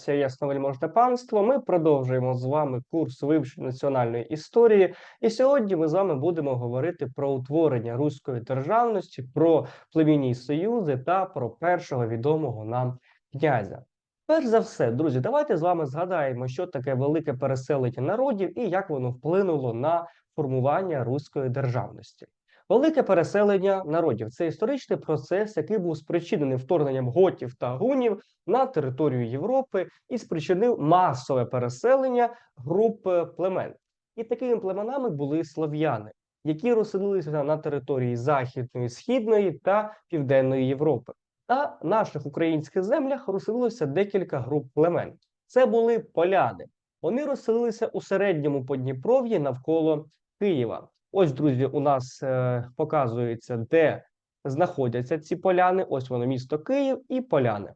Це ясновельможне панство. Ми продовжуємо з вами курс вивчення національної історії. І сьогодні ми з вами будемо говорити про утворення руської державності, про племінні союзи та про першого відомого нам князя. Перш за все, друзі, давайте з вами згадаємо, що таке велике переселення народів і як воно вплинуло на формування руської державності. Велике переселення народів це історичний процес, який був спричинений вторгненням готів та гунів на територію Європи і спричинив масове переселення груп е, племен. І такими племенами були слов'яни, які розселилися на території Західної, Східної та Південної Європи. На наших українських землях розселилося декілька груп племен. Це були поляни. Вони розселилися у середньому Подніпров'ї навколо Києва. Ось, друзі, у нас е, показується, де знаходяться ці поляни. Ось воно місто Київ і поляни.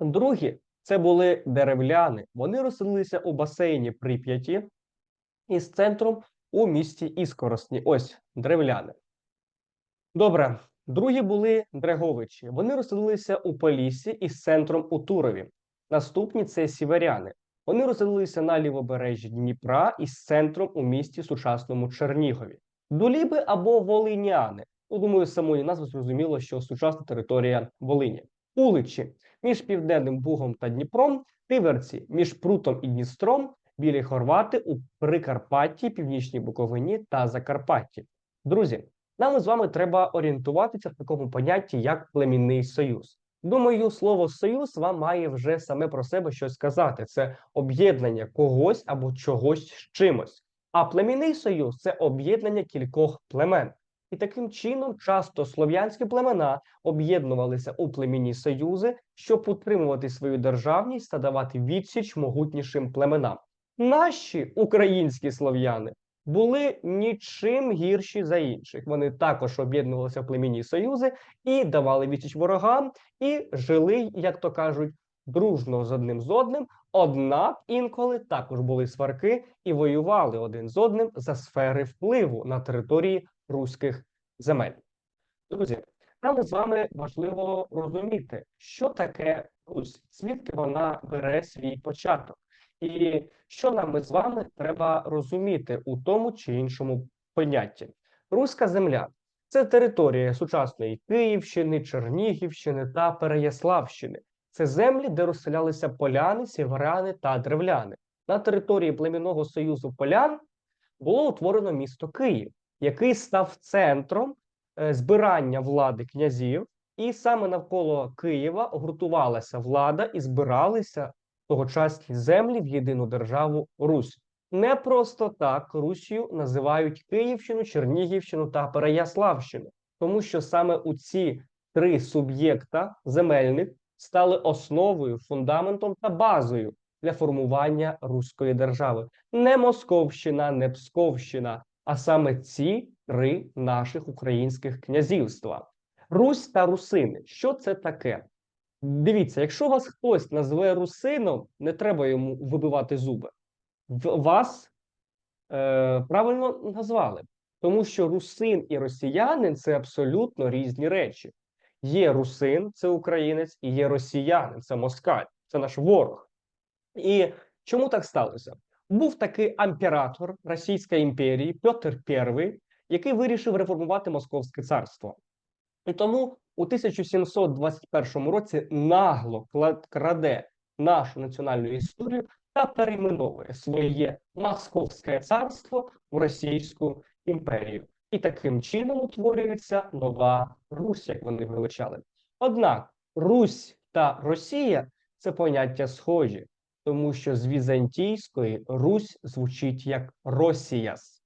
Другі це були деревляни. Вони розселилися у басейні Прип'яті із центром у місті Іскоросні. Ось древляни. Добре. Другі були Дреговичі. Вони розселилися у Поліссі із центром у Турові. Наступні це сіверяни. Вони розселилися на лівобережжі Дніпра із центром у місті сучасному Чернігові. Дуліби або волиняни. Ну, думаю, з самої назви зрозуміло, що сучасна територія Волині. Уличі між Південним Бугом та Дніпром, Тиверці між Прутом і Дністром, білі Хорвати у Прикарпатті, Північній Буковині та Закарпатті. Друзі, нам з вами треба орієнтуватися в такому понятті, як племінний союз. Думаю, слово союз вам має вже саме про себе щось сказати. Це об'єднання когось або чогось з чимось. А племінний союз це об'єднання кількох племен. І таким чином часто слов'янські племена об'єднувалися у племінні союзи, щоб утримувати свою державність та давати відсіч могутнішим племенам. Наші українські слов'яни були нічим гірші за інших. Вони також об'єднувалися в племінні союзи і давали відсіч ворогам, і жили, як то кажуть, дружно з одним з одним. Однак інколи також були сварки і воювали один з одним за сфери впливу на території руських земель. Друзі, нам з вами важливо розуміти, що таке Русь, звідки вона бере свій початок. І що нам із вами треба розуміти у тому чи іншому понятті? Руська земля це територія сучасної Київщини, Чернігівщини та Переяславщини. Це землі, де розселялися поляни, сіверяни та древляни. На території племінного союзу полян було утворено місто Київ, який став центром е, збирання влади князів, і саме навколо Києва гуртувалася влада і збиралися тогочасні землі в єдину державу Русь. Не просто так Русію називають Київщину, Чернігівщину та Переяславщину, тому що саме у ці три суб'єкта земельних стали основою, фундаментом та базою для формування руської держави. Не Московщина, не Псковщина, а саме ці три наших українських князівства. Русь та русини. Що це таке? Дивіться, якщо вас хтось назве русином, не треба йому вибивати зуби. Вас е, правильно назвали, тому що русин і росіянин це абсолютно різні речі. Є русин, це українець, і є росіянин, це москаль, це наш ворог. І чому так сталося? Був такий амператор Російської імперії Петр І, який вирішив реформувати Московське царство. І тому у 1721 році нагло краде нашу національну історію та перейменовує своє Московське царство в Російську імперію. І таким чином утворюється нова Русь, як вони величали. Однак Русь та Росія це поняття схожі, тому що з візантійської Русь звучить як Росіяс.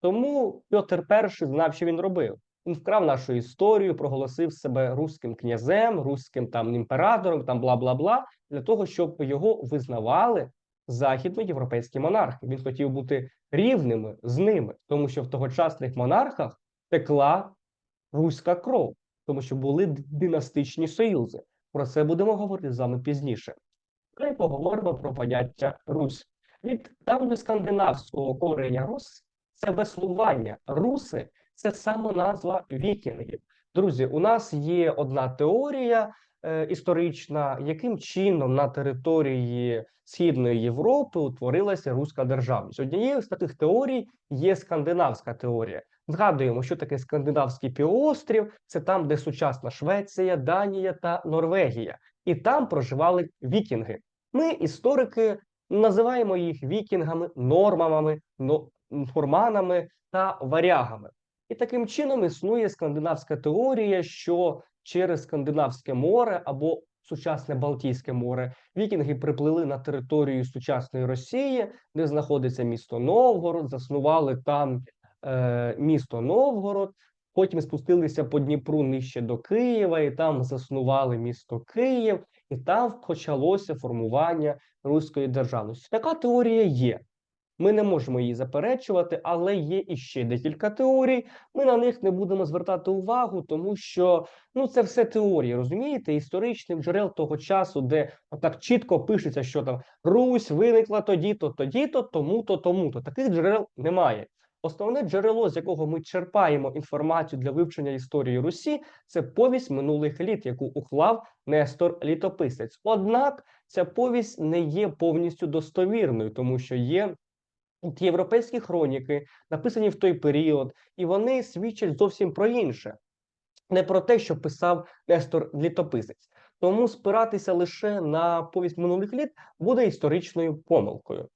Тому Петр І знав, що він робив. Він вкрав нашу історію, проголосив себе руським князем, руським там імператором, там бла бла бла, для того, щоб його визнавали західноєвропейські монархи. Він хотів бути рівними з ними, тому що в тогочасних монархах текла руська кров, тому що були династичні союзи. Про це будемо говорити з вами пізніше. Ми поговоримо про поняття Русь. Від давньоскандинавського кореня Рус це веслування. Руси це саме назва вікінгів. Друзі, у нас є одна теорія, е, історична, яким чином на території Східної Європи утворилася руська державність. Однією з таких теорій є скандинавська теорія. Згадуємо, що таке скандинавський півострів. Це там, де сучасна Швеція, Данія та Норвегія, і там проживали вікінги. Ми, історики, називаємо їх вікінгами, нормамами, но- норманами та варягами. І таким чином існує скандинавська теорія, що через Скандинавське море або сучасне Балтійське море вікінги приплили на територію сучасної Росії, де знаходиться місто Новгород, заснували там е, місто Новгород. Потім спустилися по Дніпру нижче до Києва, і там заснували місто Київ, і там почалося формування руської державності. Така теорія є. Ми не можемо її заперечувати, але є іще декілька теорій. Ми на них не будемо звертати увагу, тому що ну це все теорії, розумієте, історичних джерел того часу, де так чітко пишеться, що там Русь виникла тоді-то, тоді-то, тому-то, тому-то. Таких джерел немає. Основне джерело, з якого ми черпаємо інформацію для вивчення історії Русі, це повість минулих літ, яку уклав Нестор Літописець. Однак ця повість не є повністю достовірною, тому що є От європейські хроніки, написані в той період, і вони свідчать зовсім про інше, не про те, що писав Нестор Літописець. Тому спиратися лише на повість минулих літ буде історичною помилкою.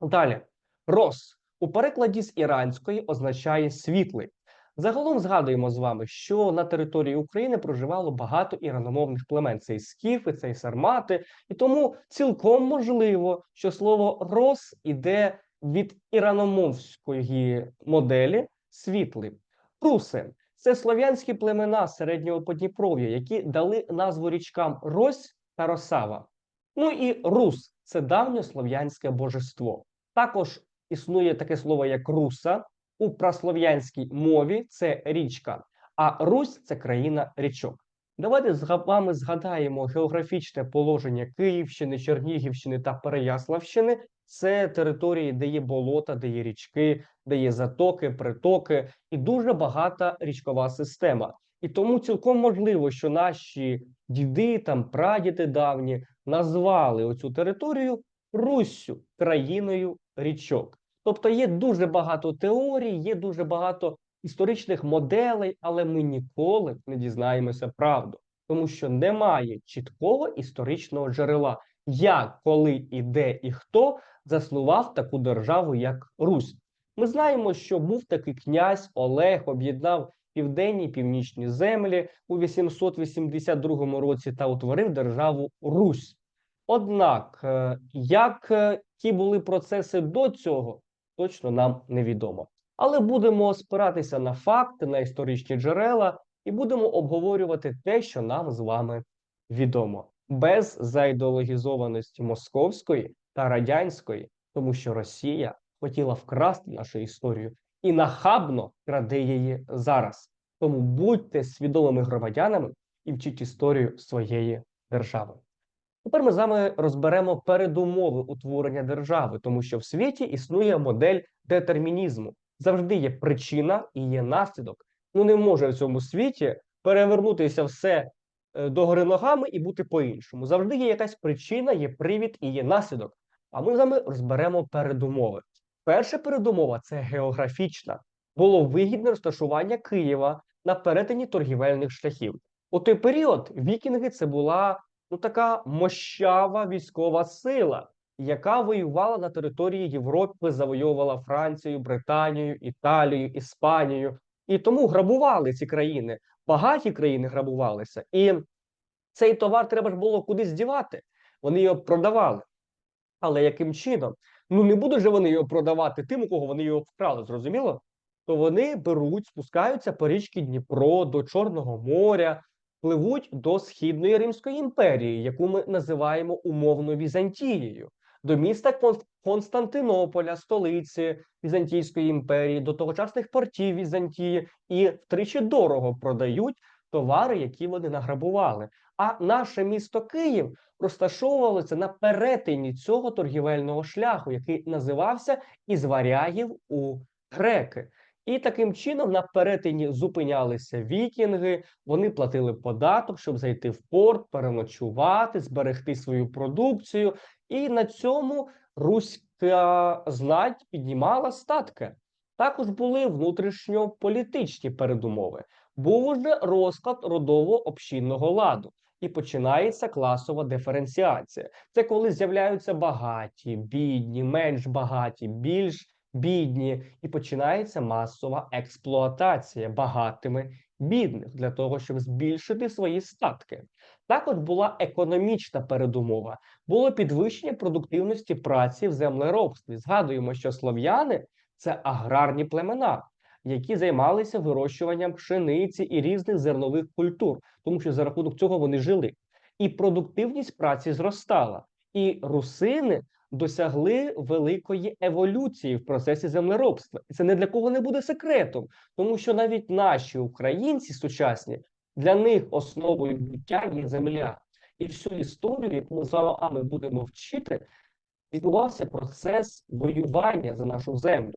Далі, Рос у перекладі з іранської означає світлий. Загалом згадуємо з вами, що на території України проживало багато іраномовних племен. Це і скіфи, це і сармати, і тому цілком можливо, що слово рос іде від іраномовської моделі світлий. Руси це слов'янські племена середнього Подніпров'я, які дали назву річкам Рось та Росава. Ну і Рус це давньослов'янське божество. Також існує таке слово, як руса у праслов'янській мові це річка, а Русь це країна річок. Давайте з вами згадаємо географічне положення Київщини, Чернігівщини та Переяславщини. Це території, де є болота, де є річки, де є затоки, притоки і дуже багата річкова система. І тому цілком можливо, що наші діди, там прадіди давні назвали оцю територію Руссю, країною річок. Тобто є дуже багато теорій, є дуже багато історичних моделей, але ми ніколи не дізнаємося правду, тому що немає чіткого історичного джерела, як, коли і де і хто заснував таку державу, як Русь. Ми знаємо, що був такий князь Олег, об'єднав південні і північні землі у 882 році та утворив державу Русь. Однак, е, як е, ті були процеси до цього, точно нам невідомо. Але будемо спиратися на факти, на історичні джерела, і будемо обговорювати те, що нам з вами відомо, без заідеологізованості московської та радянської, тому що Росія хотіла вкрасти нашу історію і нахабно краде її зараз. Тому будьте свідомими громадянами і вчіть історію своєї держави. Тепер ми з вами розберемо передумови утворення держави, тому що в світі існує модель детермінізму. Завжди є причина і є наслідок. Ну не може в цьому світі перевернутися все е, догори ногами і бути по-іншому. Завжди є якась причина, є привід і є наслідок. А ми з вами розберемо передумови. Перша передумова це географічна. Було вигідне розташування Києва на перетині торгівельних шляхів. У той період вікінги це була ну така мощава військова сила, яка воювала на території Європи, завойовувала Францію, Британію, Італію, Іспанію, і тому грабували ці країни. Багаті країни грабувалися, і цей товар треба ж було кудись дівати. Вони його продавали. Але яким чином? Ну не будуть же вони його продавати тим, у кого вони його вкрали, зрозуміло? То вони беруть, спускаються по річці Дніпро до Чорного моря, пливуть до Східної Римської імперії, яку ми називаємо умовно Візантією, до міста Кон- Константинополя, столиці Візантійської імперії, до тогочасних портів Візантії, і втричі дорого продають товари, які вони награбували. А наше місто Київ розташовувалося на перетині цього торгівельного шляху, який називався із варягів у греки. І таким чином на перетині зупинялися вікінги, вони платили податок, щоб зайти в порт, переночувати, зберегти свою продукцію. І на цьому руська знать піднімала статки. Також були внутрішньополітичні передумови. Був уже розклад родово-общинного ладу. І починається класова диференціація. Це коли з'являються багаті, бідні, менш багаті, більш бідні, і починається масова експлуатація багатими бідних для того, щоб збільшити свої статки. Також була економічна передумова, було підвищення продуктивності праці в землеробстві. Згадуємо, що слов'яни це аграрні племена, які займалися вирощуванням пшениці і різних зернових культур, тому що за рахунок цього вони жили. І продуктивність праці зростала. І русини досягли великої еволюції в процесі землеробства. І це не для кого не буде секретом, тому що навіть наші українці сучасні для них основою буття є земля. І всю історію, яку ми з вами будемо вчити, відбувався процес воювання за нашу землю.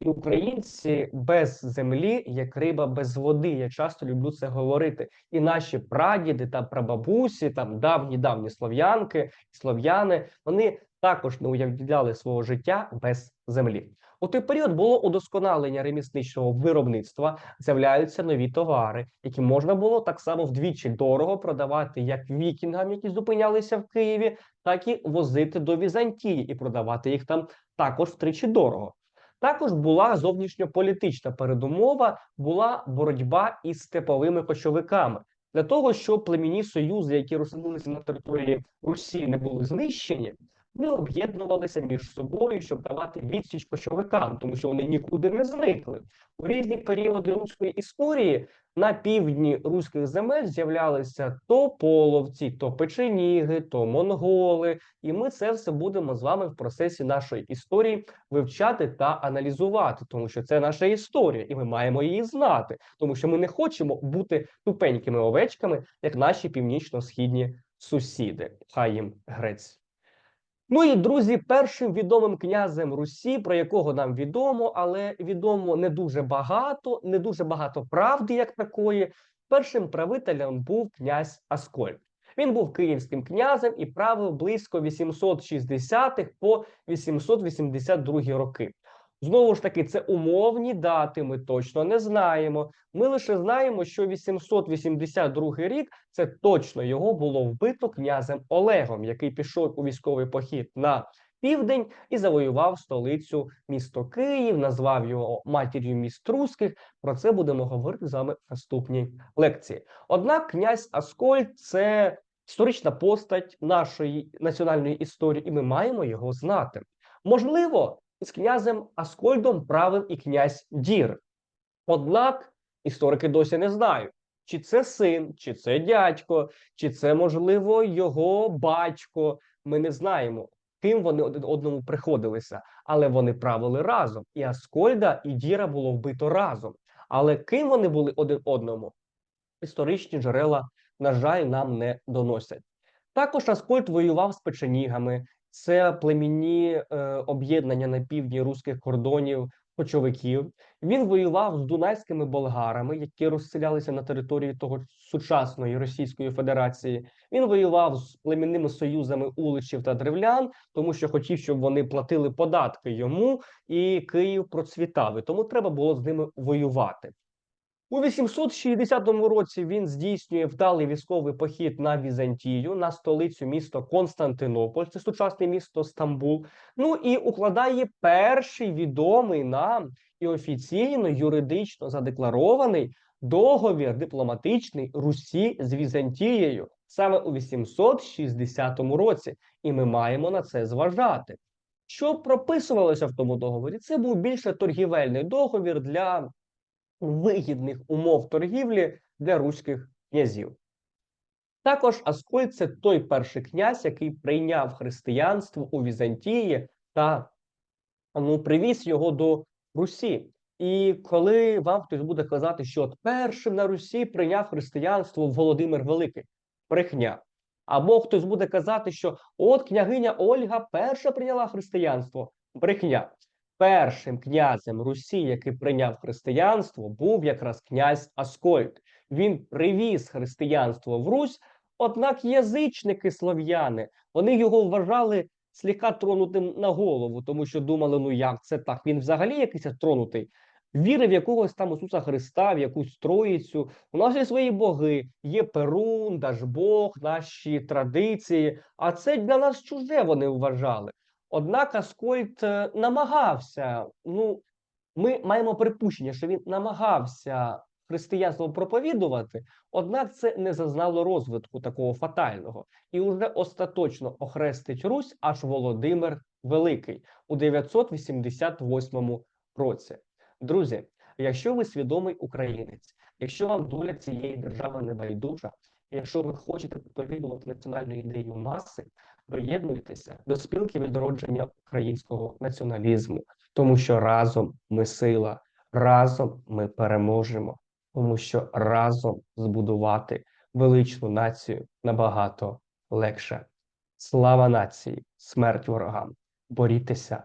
І українці без землі, як риба без води. Я часто люблю це говорити. І наші прадіди та прабабусі, там давні давні слов'янки, слов'яни, вони також не уявляли свого життя без землі. У той період було удосконалення ремісничного виробництва, з'являються нові товари, які можна було так само вдвічі дорого продавати як вікінгам, які зупинялися в Києві, так і возити до Візантії і продавати їх там також втричі дорого. Також була зовнішньополітична передумова, була боротьба із степовими кочовиками для того, щоб племінні союзи, які розсунулися на території Русі, не були знищені. Вони об'єднувалися між собою, щоб давати відсіч кочовикам, тому що вони нікуди не зникли. У різні періоди руської історії на півдні руських земель з'являлися то половці, то печеніги, то монголи. І ми це все будемо з вами в процесі нашої історії вивчати та аналізувати, тому що це наша історія, і ми маємо її знати, тому що ми не хочемо бути тупенькими овечками, як наші північно-східні сусіди. Хай їм грець. Ну і друзі, першим відомим князем Русі, про якого нам відомо, але відомо не дуже багато, не дуже багато правди, як такої. Першим правителем був князь Аскольд. Він був київським князем і правив близько 860-х по 882 роки. Знову ж таки, це умовні дати. Ми точно не знаємо. Ми лише знаємо, що 882 рік це точно його було вбито князем Олегом, який пішов у військовий похід на південь і завоював столицю місто Київ, назвав його матір'ю міст Руських. Про це будемо говорити з вами в наступній лекції. Однак, князь Аскольд це історична постать нашої національної історії, і ми маємо його знати. Можливо з князем Аскольдом правив і князь Дір. Однак історики досі не знають, чи це син, чи це дядько, чи це, можливо, його батько. Ми не знаємо, ким вони один одному приходилися, але вони правили разом. І Аскольда і Діра було вбито разом. Але ким вони були один одному? Історичні джерела, на жаль, нам не доносять. Також Аскольд воював з печенігами, це племінні е, об'єднання на півдні руських кордонів кочовиків. Він воював з дунайськими болгарами, які розселялися на території того сучасної Російської Федерації. Він воював з племінними союзами уличів та древлян, тому що хотів, щоб вони платили податки йому, і Київ процвітав. І Тому треба було з ними воювати. У 860 році він здійснює вдалий військовий похід на Візантію, на столицю місто Константинополь, це сучасне місто Стамбул. Ну і укладає перший відомий нам і офіційно юридично задекларований договір дипломатичний Русі з Візантією саме у 860 році. І ми маємо на це зважати. Що прописувалося в тому договорі? Це був більше торгівельний договір для вигідних умов торгівлі для руських князів. Також Аскольд – це той перший князь, який прийняв християнство у Візантії та ну, привіз його до Русі. І коли вам хтось буде казати, що от першим на Русі прийняв християнство Володимир Великий, брехня. Або хтось буде казати, що от княгиня Ольга перша прийняла християнство, брехня. Першим князем Русі, який прийняв християнство, був якраз князь Аскольд. Він привіз християнство в Русь, однак язичники слов'яни вони його вважали слегка тронутим на голову, тому що думали, ну як це так? Він взагалі якийсь тронутий. Вірив якогось там Ісуса Христа, в якусь троїцю. У нас є свої боги, є Перун, Дажбог, наші традиції. А це для нас чуже вони вважали. Однак Аскольд е, намагався. Ну, ми маємо припущення, що він намагався християнство проповідувати, однак це не зазнало розвитку такого фатального. І вже остаточно охрестить Русь аж Володимир Великий у 988 році. Друзі, якщо ви свідомий українець, якщо вам доля цієї держави не байдужа, якщо ви хочете проповідувати національну ідею маси, приєднуйтеся до спілки відродження українського націоналізму, тому що разом ми сила, разом ми переможемо, тому що разом збудувати величну націю набагато легше. Слава нації, смерть ворогам! Борітеся